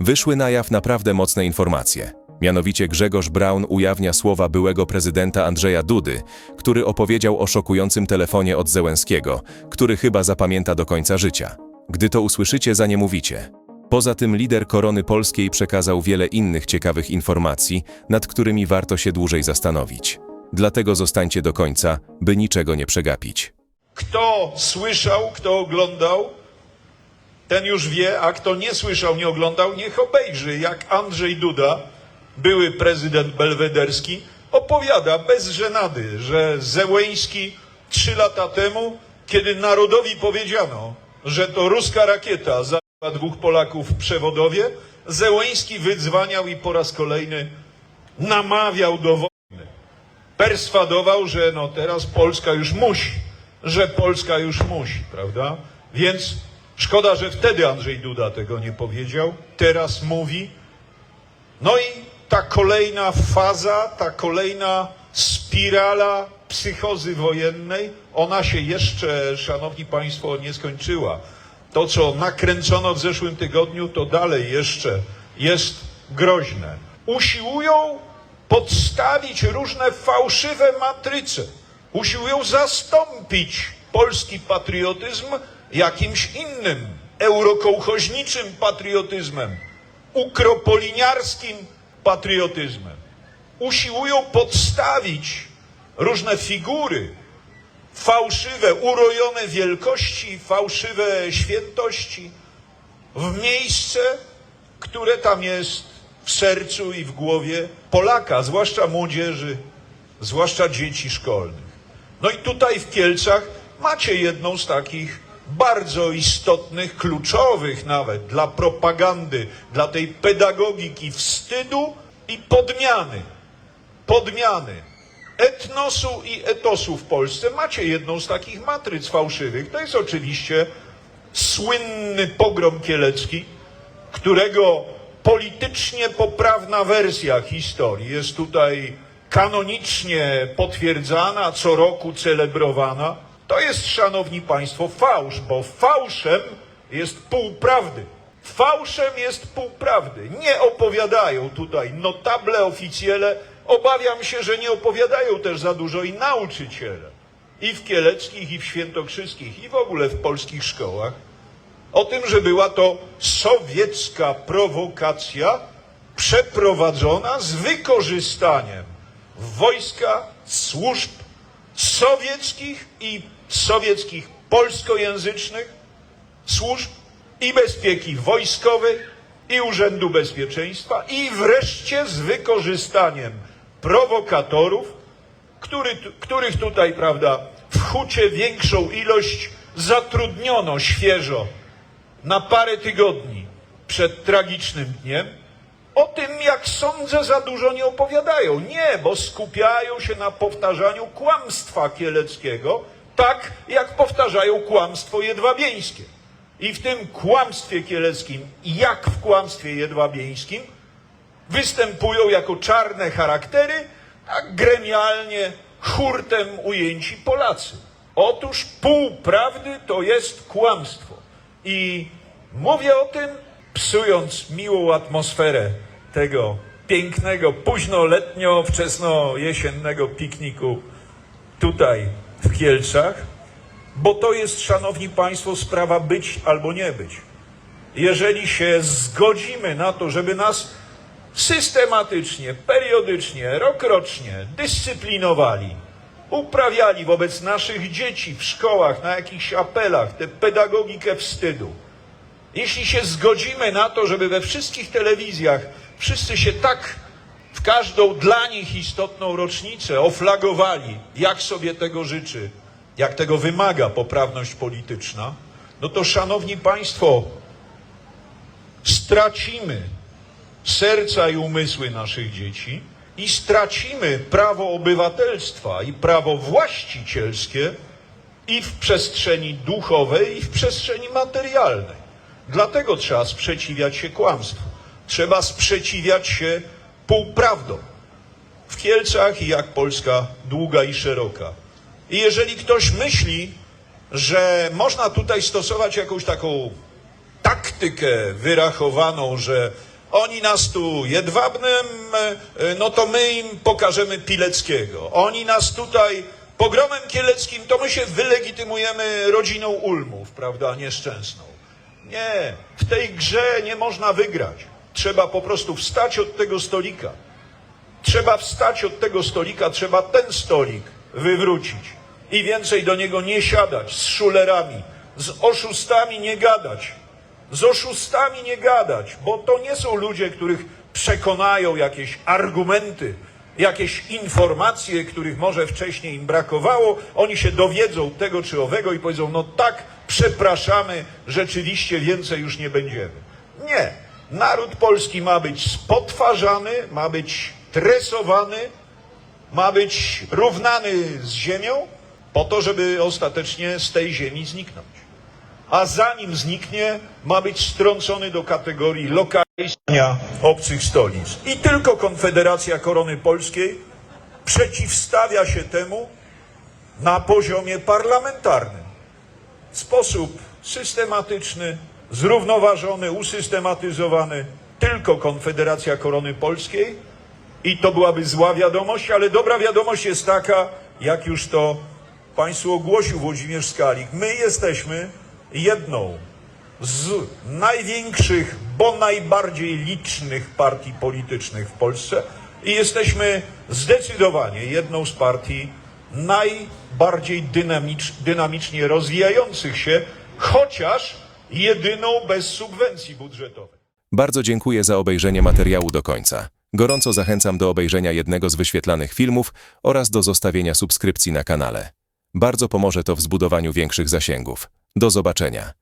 Wyszły na jaw naprawdę mocne informacje. Mianowicie Grzegorz Braun ujawnia słowa byłego prezydenta Andrzeja Dudy, który opowiedział o szokującym telefonie od Zełenskiego, który chyba zapamięta do końca życia. Gdy to usłyszycie, za nie mówicie. Poza tym lider korony polskiej przekazał wiele innych ciekawych informacji, nad którymi warto się dłużej zastanowić. Dlatego zostańcie do końca, by niczego nie przegapić. Kto słyszał, kto oglądał, ten już wie, a kto nie słyszał, nie oglądał, niech obejrzy, jak Andrzej Duda, były prezydent belwederski, opowiada bez żenady, że Zełeński trzy lata temu, kiedy narodowi powiedziano, że to ruska rakieta zabiła dwóch Polaków w Przewodowie, Zełeński wydzwaniał i po raz kolejny namawiał do wojny perswadował, że no teraz Polska już musi, że Polska już musi, prawda? Więc szkoda, że wtedy Andrzej Duda tego nie powiedział, teraz mówi. No i ta kolejna faza, ta kolejna spirala psychozy wojennej, ona się jeszcze, szanowni państwo, nie skończyła. To, co nakręcono w zeszłym tygodniu, to dalej jeszcze jest groźne. Usiłują podstawić różne fałszywe matryce. Usiłują zastąpić polski patriotyzm jakimś innym, eurokołchoźniczym patriotyzmem, ukropoliniarskim patriotyzmem. Usiłują podstawić różne figury, fałszywe, urojone wielkości, fałszywe świętości w miejsce, które tam jest w sercu i w głowie Polaka, zwłaszcza młodzieży, zwłaszcza dzieci szkolnych. No i tutaj w Kielcach macie jedną z takich bardzo istotnych, kluczowych nawet dla propagandy, dla tej pedagogiki wstydu i podmiany. Podmiany etnosu i etosu w Polsce. Macie jedną z takich matryc fałszywych. To jest oczywiście słynny pogrom kielecki, którego politycznie poprawna wersja historii jest tutaj kanonicznie potwierdzana, co roku celebrowana. To jest, szanowni państwo, fałsz, bo fałszem jest pół prawdy. Fałszem jest pół prawdy. Nie opowiadają tutaj notable oficjele. Obawiam się, że nie opowiadają też za dużo i nauczyciele. I w kieleckich, i w świętokrzyskich, i w ogóle w polskich szkołach o tym, że była to sowiecka prowokacja przeprowadzona z wykorzystaniem wojska, służb sowieckich i sowieckich polskojęzycznych służb i bezpieki wojskowej i Urzędu Bezpieczeństwa i wreszcie z wykorzystaniem prowokatorów, który, których tutaj, prawda, w hucie większą ilość zatrudniono świeżo na parę tygodni przed tragicznym dniem, o tym, jak sądzę, za dużo nie opowiadają. Nie, bo skupiają się na powtarzaniu kłamstwa kieleckiego, tak jak powtarzają kłamstwo jedwabieńskie. I w tym kłamstwie kieleckim, jak w kłamstwie jedwabieńskim, występują jako czarne charaktery, tak gremialnie, hurtem ujęci Polacy. Otóż pół prawdy to jest kłamstwo. I mówię o tym, psując miłą atmosferę tego pięknego, późnoletnio, wczesno-jesiennego pikniku tutaj w Kielcach, bo to jest, szanowni państwo, sprawa być albo nie być. Jeżeli się zgodzimy na to, żeby nas systematycznie, periodycznie, rokrocznie dyscyplinowali, uprawiali wobec naszych dzieci w szkołach, na jakichś apelach tę pedagogikę wstydu, jeśli się zgodzimy na to, żeby we wszystkich telewizjach wszyscy się tak w każdą dla nich istotną rocznicę oflagowali, jak sobie tego życzy, jak tego wymaga poprawność polityczna, no to szanowni państwo, stracimy serca i umysły naszych dzieci i stracimy prawo obywatelstwa i prawo właścicielskie i w przestrzeni duchowej, i w przestrzeni materialnej. Dlatego trzeba sprzeciwiać się kłamstwu. Trzeba sprzeciwiać się półprawdom. W Kielcach i jak Polska długa i szeroka. I jeżeli ktoś myśli, że można tutaj stosować jakąś taką taktykę wyrachowaną, że oni nas tu jedwabnym, e, no to my im pokażemy Pileckiego. Oni nas tutaj pogromem kieleckim, to my się wylegitymujemy rodziną Ulmów, prawda, nieszczęsną. Nie, w tej grze nie można wygrać. Trzeba po prostu wstać od tego stolika. Trzeba wstać od tego stolika, trzeba ten stolik wywrócić i więcej do niego nie siadać z szulerami, z oszustami nie gadać. Z oszustami nie gadać, bo to nie są ludzie, których przekonają jakieś argumenty, jakieś informacje, których może wcześniej im brakowało. Oni się dowiedzą tego czy owego i powiedzą: No tak, przepraszamy, rzeczywiście więcej już nie będziemy. Nie. Naród polski ma być spotwarzany, ma być tresowany, ma być równany z ziemią, po to, żeby ostatecznie z tej ziemi zniknąć. A zanim zniknie, ma być strącony do kategorii lokalizowania obcych stolic. I tylko Konfederacja Korony Polskiej przeciwstawia się temu na poziomie parlamentarnym. W sposób systematyczny, zrównoważony, usystematyzowany. Tylko Konfederacja Korony Polskiej i to byłaby zła wiadomość, ale dobra wiadomość jest taka, jak już to Państwu ogłosił Włodzimierz Skalik. My jesteśmy jedną z największych, bo najbardziej licznych partii politycznych w Polsce i jesteśmy zdecydowanie jedną z partii najbardziej dynamicz, dynamicznie rozwijających się, chociaż jedyną bez subwencji budżetowej. Bardzo dziękuję za obejrzenie materiału do końca. Gorąco zachęcam do obejrzenia jednego z wyświetlanych filmów oraz do zostawienia subskrypcji na kanale. Bardzo pomoże to w zbudowaniu większych zasięgów. Do zobaczenia.